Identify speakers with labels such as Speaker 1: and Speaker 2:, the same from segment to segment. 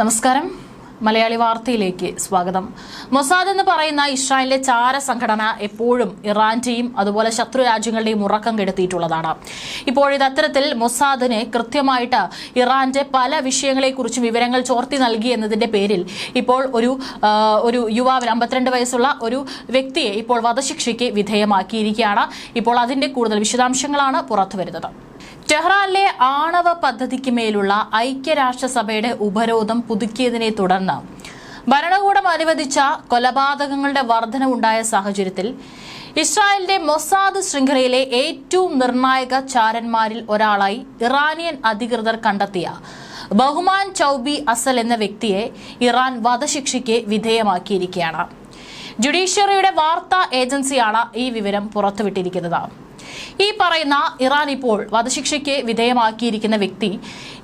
Speaker 1: നമസ്കാരം. മലയാളി വാർത്തയിലേക്ക് സ്വാഗതം. മൊസാദ് എന്ന് പറയുന്ന ഇസ്രായേലിലെ ചാര സംഘടന എപ്പോഴും ഇറാന്റെയും അതുപോലെ ശത്രു രാജ്യങ്ങളുടെയും ഉറക്കം കെടുത്തിയിട്ടുള്ളതാണ്. ഇപ്പോഴിത് അത്തരത്തിൽ മൊസാദിന് കൃത്യമായിട്ട് ഇറാന്റെ പല വിഷയങ്ങളെക്കുറിച്ചും വിവരങ്ങൾ ചോർത്തി നൽകി എന്നതിന്റെ പേരിൽ ഇപ്പോൾ ഒരു ഒരു യുവാവിന് അമ്പത്തിരണ്ട് വയസ്സുള്ള ഒരു വ്യക്തിയെ ഇപ്പോൾ വധശിക്ഷയ്ക്ക് വിധേയമാക്കിയിരിക്കുകയാണ്. ഇപ്പോൾ അതിന്റെ കൂടുതൽ വിശദാംശങ്ങളാണ് പുറത്തുവരുന്നത്. ടെഹ്റാനിലെ ആണവ പദ്ധതിക്ക് മേലുള്ള ഐക്യരാഷ്ട്രസഭയുടെ ഉപരോധം പുതുക്കിയതിനെ തുടർന്ന് ഭരണകൂടം അനുവദിച്ച കൊലപാതകങ്ങളുടെ വർധനവുണ്ടായ സാഹചര്യത്തിൽ ഇസ്രായേലിന്റെ മൊസാദ് ശൃംഖലയിലെ ഏറ്റവും നിർണായക ചാരന്മാരിൽ ഒരാളായി ഇറാനിയൻ അധികൃതർ കണ്ടെത്തിയ ബഹുമാൻ ചൌബി അസൽ എന്ന വ്യക്തിയെ ഇറാൻ വധശിക്ഷയ്ക്ക് വിധേയമാക്കിയിരിക്കുകയാണ്. ജുഡീഷ്യറിയുടെ വാർത്താ ഏജൻസിയാണ് ഈ വിവരം പുറത്തുവിട്ടിരിക്കുന്നത്. ഈ പറയുന്ന ഇറാൻ ഇപ്പോൾ വധശിക്ഷയ്ക്ക് വിധേയമാക്കിയിരിക്കുന്ന വ്യക്തി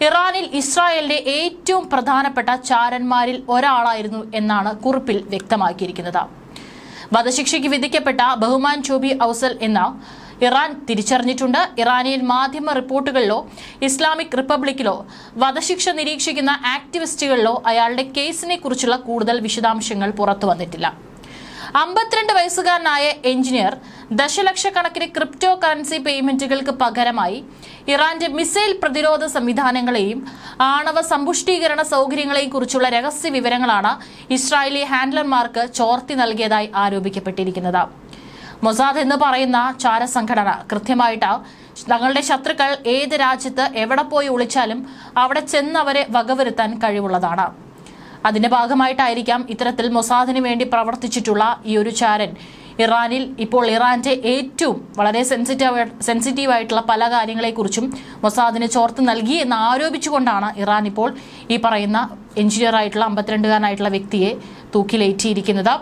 Speaker 1: ഇറാനിൽ ഇസ്രായേലിന്റെ ഏറ്റവും പ്രധാനപ്പെട്ട ചാരന്മാരിൽ ഒരാളായിരുന്നു എന്നാണ് കുറിപ്പിൽ വ്യക്തമാക്കിയിരിക്കുന്നത്. വധശിക്ഷയ്ക്ക് വിധിക്കപ്പെട്ട ബഹുമാൻ ചോബി ഔസൽ എന്ന ഇറാൻ തിരിച്ചറിഞ്ഞിട്ടുണ്ട്. ഇറാനിയൻ മാധ്യമ റിപ്പോർട്ടുകളിലോ ഇസ്ലാമിക് റിപ്പബ്ലിക്കിലോ വധശിക്ഷ നിരീക്ഷിക്കുന്ന ആക്ടിവിസ്റ്റുകളിലോ അയാളുടെ കേസിനെ കുറിച്ചുള്ള കൂടുതൽ വിശദാംശങ്ങൾ പുറത്തു വന്നിട്ടില്ല. അമ്പത്തിരണ്ട് വയസ്സുകാരനായ എഞ്ചിനീയർ ദശലക്ഷക്കണക്കിന് ക്രിപ്റ്റോ കറൻസി പേയ്മെന്റുകൾക്ക് പകരമായി ഇറാന്റെ മിസൈൽ പ്രതിരോധ സംവിധാനങ്ങളെയും ആണവ സമ്പുഷ്ടീകരണ സൗകര്യങ്ങളെയും കുറിച്ചുള്ള രഹസ്യ വിവരങ്ങളാണ് ഇസ്രായേലി ഹാൻഡ്ലർമാർക്ക് ചോർത്തി നൽകിയതായി ആരോപിക്കപ്പെട്ടിരിക്കുന്നത്. മൊസാദ് എന്ന് പറയുന്ന ചാരസംഘടന കൃത്യമായിട്ട് തങ്ങളുടെ ശത്രുക്കൾ ഏത് രാജ്യത്ത് എവിടെ പോയി ഒളിച്ചാലും അവിടെ ചെന്ന് അവരെ വകവരുത്താൻ കഴിവുള്ളതാണ്. അതിന്റെ ഭാഗമായിട്ടായിരിക്കാം ഇത്തരത്തിൽ മൊസാദിന് വേണ്ടി പ്രവർത്തിച്ചിട്ടുള്ള ഈ ഒരു ചാരൻ ഇറാനിൽ ഇപ്പോൾ ഇറാന്റെ ഏറ്റവും വളരെ സെൻസിറ്റീവ് സെൻസിറ്റീവ് ആയിട്ടുള്ള പല കാര്യങ്ങളെക്കുറിച്ചും മൊസാദിന് ചോർത്ത് നൽകി എന്ന് ആരോപിച്ചുകൊണ്ടാണ് ഇറാൻ ഇപ്പോൾ ഈ പറയുന്ന എഞ്ചിനീയർ ആയിട്ടുള്ള അമ്പത്തിരണ്ടുകാരനായിട്ടുള്ള വ്യക്തിയെ തൂക്കിലേറ്റിയിരിക്കുന്നത്.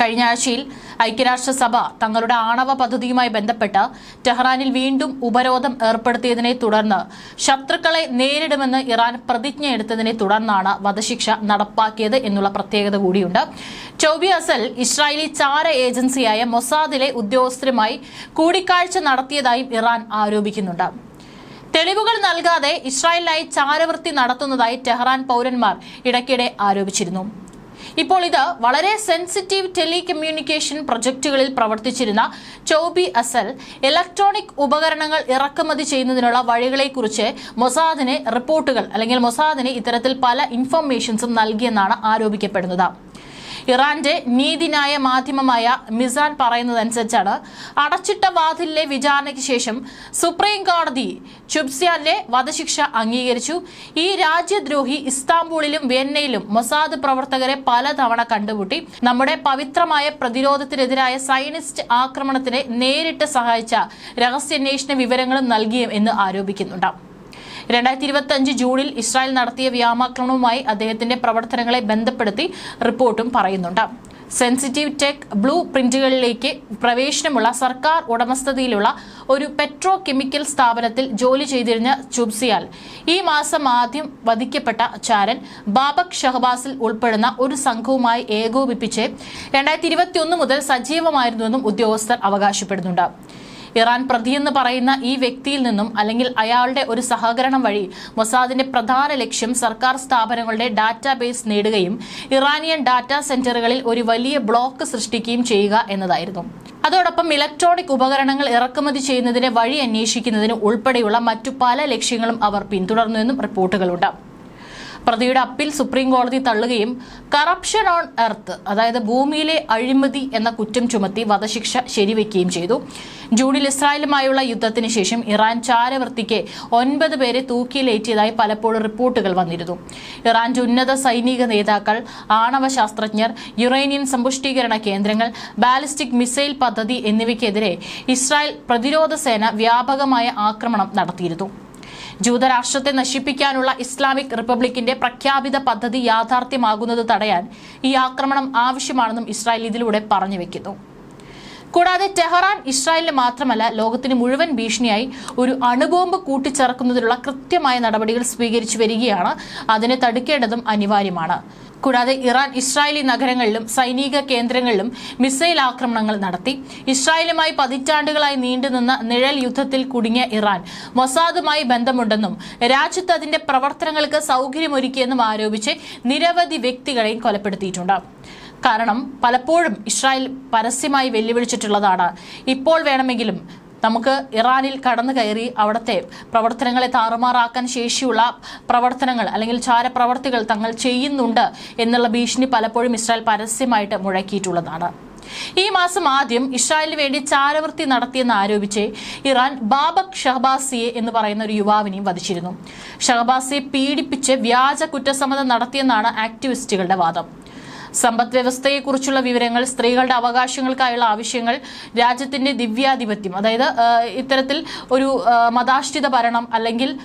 Speaker 1: കഴിഞ്ഞ ആഴ്ചയിൽ ഐക്യരാഷ്ട്രസഭ തങ്ങളുടെ ആണവ പദ്ധതിയുമായി ബന്ധപ്പെട്ട് ടെഹ്റാനിൽ വീണ്ടും ഉപരോധം ഏർപ്പെടുത്തിയതിനെ തുടർന്ന് ശത്രുക്കളെ നേരിടുമെന്ന് ഇറാൻ പ്രതിജ്ഞയെടുത്തതിനെ തുടർന്നാണ് വധശിക്ഷ നടപ്പാക്കിയത് എന്നുള്ള പ്രത്യേകത കൂടിയുണ്ട്. ചൌബി അസൽ ഇസ്രായേലി ചാര ഏജൻസിയായ മൊസാദിലെ ഉദ്യോഗസ്ഥരുമായി കൂടിക്കാഴ്ച നടത്തിയതായും ഇറാൻ ആരോപിക്കുന്നുണ്ട്. തെളിവുകൾ നൽകാതെ ഇസ്രായേലിനായി ചാരവൃത്തി നടത്തുന്നതായി ടെഹ്റാൻ പൗരന്മാർ ഇടയ്ക്കിടെ ആരോപിച്ചിരുന്നു. ഇപ്പോൾ ഇത് വളരെ സെൻസിറ്റീവ് ടെലികമ്മ്യൂണിക്കേഷൻ പ്രൊജക്ടുകളിൽ പ്രവർത്തിച്ചിരുന്ന ചോബി അസൽ ഇലക്ട്രോണിക് ഉപകരണങ്ങൾ ഇറക്കുമതി ചെയ്യുന്നതിനുള്ള വഴികളെക്കുറിച്ച് മൊസാദിനെ റിപ്പോർട്ടുകൾ അല്ലെങ്കിൽ മൊസാദിനെ ഇത്തരത്തിൽ പല ഇൻഫർമേഷൻസും നൽകിയെന്നാണ് ആരോപിക്കപ്പെടുന്നത്. ഇറാന്റെ നീതിന്യായ മാധ്യമമായ മിസാൻ പറയുന്നതനുസരിച്ചാണ് അടച്ചിട്ട വാതിലിലെ വിചാരണയ്ക്ക് ശേഷം സുപ്രീം കോടതി ചുബ്സിയാനിലെ വധശിക്ഷ അംഗീകരിച്ചു. ഈ രാജ്യദ്രോഹി ഇസ്താംബൂളിലും വിയന്നയിലും മൊസാദ് പ്രവർത്തകരെ പലതവണ കണ്ടുമുട്ടി. നമ്മുടെ പവിത്രമായ പ്രതിരോധത്തിനെതിരായ സൈനിസ്റ്റ് ആക്രമണത്തിനെ നേരിട്ട് സഹായിച്ച രഹസ്യാന്വേഷണ വിവരങ്ങളും നൽകിയും എന്ന് ആരോപിക്കുന്നുണ്ട്. രണ്ടായിരത്തി ഇരുപത്തി ജൂണിൽ ഇസ്രായേൽ നടത്തിയ വ്യോമാക്രമണവുമായി അദ്ദേഹത്തിന്റെ പ്രവർത്തനങ്ങളെ ബന്ധപ്പെടുത്തി റിപ്പോർട്ടും പറയുന്നുണ്ട്. സെൻസിറ്റീവ് ടെക് ബ്ലൂ പ്രിന്റുകളിലേക്ക് പ്രവേശനമുള്ള സർക്കാർ ഉടമസ്ഥതയിലുള്ള ഒരു പെട്രോ കെമിക്കൽ സ്ഥാപനത്തിൽ ജോലി ചെയ്തിരുന്ന ചുബ്സിയാൽ ഈ മാസം ആദ്യം വധിക്കപ്പെട്ട ചാരൻ ബാബക് ഷഹബാസിൽ ഉൾപ്പെടുന്ന ഒരു സംഘവുമായി ഏകോപിപ്പിച്ച് രണ്ടായിരത്തി മുതൽ സജീവമായിരുന്നുവെന്നും ഉദ്യോഗസ്ഥർ അവകാശപ്പെടുന്നുണ്ട്. ഇറാൻ പ്രതിയെന്ന് പറയുന്ന ഈ വ്യക്തിയിൽ നിന്നും അല്ലെങ്കിൽ അയാളുടെ ഒരു സഹകരണം വഴി മൊസാദിന്റെ പ്രധാന ലക്ഷ്യം സർക്കാർ സ്ഥാപനങ്ങളുടെ ഡാറ്റാബേസ് നേടുകയും ഇറാനിയൻ ഡാറ്റാ സെന്ററുകളിൽ ഒരു വലിയ ബ്ലോക്ക് സൃഷ്ടിക്കുകയും ചെയ്യുക എന്നതായിരുന്നു. അതോടൊപ്പം ഇലക്ട്രോണിക് ഉപകരണങ്ങൾ ഇറക്കുമതി ചെയ്യുന്നതിന് വഴി അന്വേഷിക്കുന്നതിന് ഉൾപ്പെടെയുള്ള മറ്റു പല ലക്ഷ്യങ്ങളും അവർ പിന്തുടർന്നുവെന്നും റിപ്പോർട്ടുകളുണ്ട്. പ്രതിയുടെ അപ്പീൽ സുപ്രീം കോടതി തള്ളുകയും കറപ്ഷൻ ഓൺ എർത്ത് അതായത് ഭൂമിയിലെ അഴിമതി എന്ന കുറ്റം ചുമത്തി വധശിക്ഷ ശരിവെക്കുകയും ചെയ്തു. ജൂണിൽ ഇസ്രായേലുമായുള്ള യുദ്ധത്തിന് ശേഷം ഇറാൻ ചാരവൃത്തിക്ക് ഒൻപത് പേരെ തൂക്കിയിലേറ്റിയതായി പലപ്പോഴും റിപ്പോർട്ടുകൾ വന്നിരുന്നു. ഇറാന്റെ ഉന്നത സൈനിക നേതാക്കൾ ആണവ ശാസ്ത്രജ്ഞർ യുറേനിയൻ സമ്പുഷ്ടീകരണ കേന്ദ്രങ്ങൾ ബാലിസ്റ്റിക് മിസൈൽ പദ്ധതി എന്നിവയ്ക്കെതിരെ ഇസ്രായേൽ പ്രതിരോധ സേന വ്യാപകമായ ആക്രമണം നടത്തിയിരുന്നു. ജൂതരാഷ്ട്രത്തെ നശിപ്പിക്കാനുള്ള ഇസ്ലാമിക് റിപ്പബ്ലിക്കിന്റെ പ്രഖ്യാപിത പദ്ധതി യാഥാർത്ഥ്യമാകുന്നത് തടയാൻ ഈ ആക്രമണം ആവശ്യമാണെന്നും ഇസ്രായേൽ ഇതിലൂടെ പറഞ്ഞു വെക്കുന്നു. കൂടാതെ ടെഹറാൻ ഇസ്രായേലിന് മാത്രമല്ല ലോകത്തിന് മുഴുവൻ ഭീഷണിയായി ഒരു അണുബോംബ് കൂട്ടിച്ചേർക്കുന്നതിനുള്ള കൃത്യമായ നടപടികൾ സ്വീകരിച്ചു വരികയാണ്. അതിനെ തടുക്കേണ്ടതും അനിവാര്യമാണ്. കൂടാതെ ഇറാൻ ഇസ്രായേലി നഗരങ്ങളിലും സൈനിക കേന്ദ്രങ്ങളിലും മിസൈൽ ആക്രമണങ്ങൾ നടത്തി. ഇസ്രായേലുമായി പതിറ്റാണ്ടുകളായി നീണ്ടുനിന്ന നിഴൽ യുദ്ധത്തിൽ കുടുങ്ങിയ ഇറാൻ മൊസാദുമായി ബന്ധമുണ്ടെന്നും രാജ്യത്ത് അതിന്റെ പ്രവർത്തനങ്ങൾക്ക് സൗകര്യമൊരുക്കിയെന്നും ആരോപിച്ച് നിരവധി വ്യക്തികളെയും കൊലപ്പെടുത്തിയിട്ടുണ്ട്. കാരണം പലപ്പോഴും ഇസ്രായേൽ പരസ്യമായി വെല്ലുവിളിച്ചിട്ടുള്ളതാണ്. ഇപ്പോൾ വേണമെങ്കിലും നമുക്ക് ഇറാനിൽ കടന്നു കയറി അവിടുത്തെ പ്രവർത്തനങ്ങളെ താറുമാറാക്കാൻ ശേഷിയുള്ള പ്രവർത്തനങ്ങൾ അല്ലെങ്കിൽ ചാരപ്രവർത്തികൾ തങ്ങൾ ചെയ്യുന്നുണ്ട് എന്നുള്ള ഭീഷണി പലപ്പോഴും ഇസ്രായേൽ പരസ്യമായിട്ട് മുഴക്കിയിട്ടുള്ളതാണ്. ഈ മാസം ആദ്യം ഇസ്രായേലിന് വേണ്ടി ചാരവൃത്തി നടത്തിയെന്ന് ആരോപിച്ച് ഇറാൻ ബാബക് ഷഹബാസിയെ എന്ന് പറയുന്ന ഒരു യുവാവിനെയും വധിച്ചിരുന്നു. ഷഹബാസിയെ പീഡിപ്പിച്ച് വ്യാജ കുറ്റസമ്മതം നടത്തിയെന്നാണ് ആക്ടിവിസ്റ്റുകളുടെ വാദം. സമ്പദ് വ്യവസ്ഥയെക്കുറിച്ചുള്ള വിവരങ്ങൾ സ്ത്രീകളുടെ അവകാശങ്ങൾക്കായുള്ള ആവശ്യങ്ങൾ രാജ്യത്തിന്റെ ദിവ്യാധിപത്യം. അതായത് ഇത്തരത്തിൽ ഒരു മതാഷ്ഠിത ഭരണം അല്ലെങ്കിൽ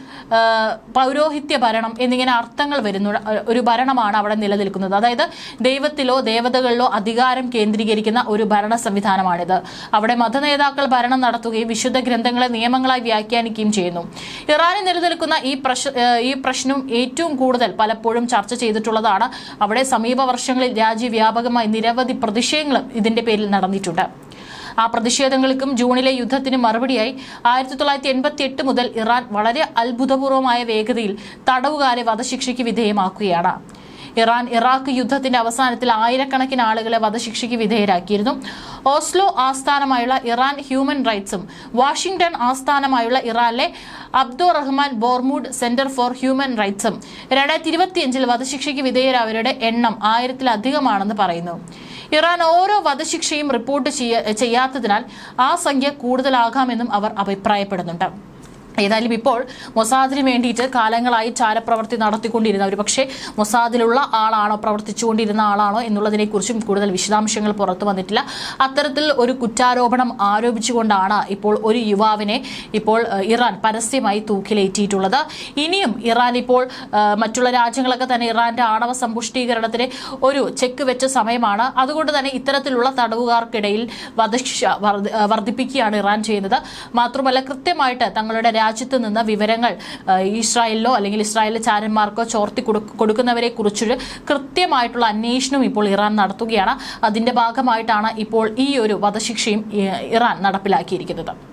Speaker 1: പൗരോഹിത്യ ഭരണം എന്നിങ്ങനെ അർത്ഥങ്ങൾ വരുന്ന ഒരു ഭരണമാണ് അവിടെ നിലനിൽക്കുന്നത്. അതായത് ദൈവത്തിലോ ദേവതകളിലോ അധികാരം കേന്ദ്രീകരിക്കുന്ന ഒരു ഭരണ സംവിധാനമാണിത്. അവിടെ മതനേതാക്കൾ ഭരണം നടത്തുകയും വിശുദ്ധ ഗ്രന്ഥങ്ങളെ നിയമങ്ങളായി വ്യാഖ്യാനിക്കുകയും ചെയ്യുന്നു. ഇറാനിൽ നിലനിൽക്കുന്ന ഈ പ്രശ് ഈ പ്രശ്നം ഏറ്റവും കൂടുതൽ പലപ്പോഴും ചർച്ച ചെയ്തിട്ടുള്ളതാണ്. അവിടെ സമീപ വർഷങ്ങളിൽ രാജ്യവ്യാപകമായി നിരവധി പ്രതിഷേധങ്ങളും ഇതിന്റെ പേരിൽ നടന്നിട്ടുണ്ട്. ആ പ്രതിഷേധങ്ങൾക്കും ജൂണിലെ യുദ്ധത്തിന് മറുപടിയായി ആയിരത്തി തൊള്ളായിരത്തി എൺപത്തി എട്ട് മുതൽ ഇറാൻ വളരെ അത്ഭുതപൂർവമായ വേഗതയിൽ തടവുകാരെ വധശിക്ഷയ്ക്ക് വിധേയമാക്കുകയാണ്. ഇറാൻ ഇറാഖ് യുദ്ധത്തിന്റെ അവസാനത്തിൽ ആയിരക്കണക്കിന് ആളുകളെ വധശിക്ഷയ്ക്ക് വിധേയരാക്കിയിരുന്നു. ഓസ്ലോ ആസ്ഥാനമായുള്ള ഇറാൻ ഹ്യൂമൻ റൈറ്റ്സും വാഷിംഗ്ടൺ ആസ്ഥാനമായുള്ള ഇറാനിലെ Abdul Rahman Boroumand centre for human റൈറ്റ്സും രണ്ടായിരത്തി ഇരുപത്തിയഞ്ചിൽ വധശിക്ഷയ്ക്ക് വിധേയരായവരുടെ എണ്ണം ആയിരത്തിലധികമാണെന്ന് പറയുന്നു. ഇറാൻ ഓരോ വധശിക്ഷയും റിപ്പോർട്ട് ചെയ്യാത്തതിനാൽ ആ സംഖ്യ കൂടുതലാകാമെന്നും അവർ അഭിപ്രായപ്പെടുന്നുണ്ട്. ഏതായാലും ഇപ്പോൾ മൊസാദിന് വേണ്ടിയിട്ട് കാലങ്ങളായി ചാരപ്രവർത്തി നടത്തിക്കൊണ്ടിരുന്ന ഒരു പക്ഷേ മൊസാദിലുള്ള ആളാണോ പ്രവർത്തിച്ചുകൊണ്ടിരുന്ന ആളാണോ എന്നുള്ളതിനെക്കുറിച്ചും കൂടുതൽ വിശദാംശങ്ങൾ പുറത്തു വന്നിട്ടില്ല. അത്തരത്തിൽ ഒരു കുറ്റാരോപണം ആരോപിച്ചുകൊണ്ടാണ് ഇപ്പോൾ ഒരു യുവാവിനെ ഇപ്പോൾ ഇറാൻ പരസ്യമായി തൂക്കിലേറ്റിയിട്ടുള്ളത്. ഇനിയും ഇറാൻ ഇപ്പോൾ മറ്റുള്ള രാജ്യങ്ങളൊക്കെ തന്നെ ഇറാന്റെ ആണവ സമ്പുഷ്ടീകരണത്തിന് ഒരു ചെക്ക് വെച്ച സമയമാണ്. അതുകൊണ്ട് തന്നെ ഇത്തരത്തിലുള്ള തടവുകാർക്കിടയിൽ വധശിക്ഷ വർദ്ധിപ്പിക്കുകയാണ് ഇറാൻ ചെയ്യുന്നത്. മാത്രമല്ല കൃത്യമായിട്ട് തങ്ങളുടെ രാജ്യത്ത് നിന്ന് വിവരങ്ങൾ ഇസ്രായേലിലോ അല്ലെങ്കിൽ ഇസ്രായേലിലെ ചാരന്മാർക്കോ ചോർത്തി കൊടുക്ക- കൊടുക്കുന്നവരെ കുറിച്ചൊരു കൃത്യമായിട്ടുള്ള അന്വേഷണം ഇപ്പോൾ ഇറാൻ നടത്തുകയാണ്. അതിന്റെ ഭാഗമായിട്ടാണ് ഇപ്പോൾ ഈ ഒരു വധശിക്ഷയും ഇറാൻ നടപ്പിലാക്കിയിരിക്കുന്നത്.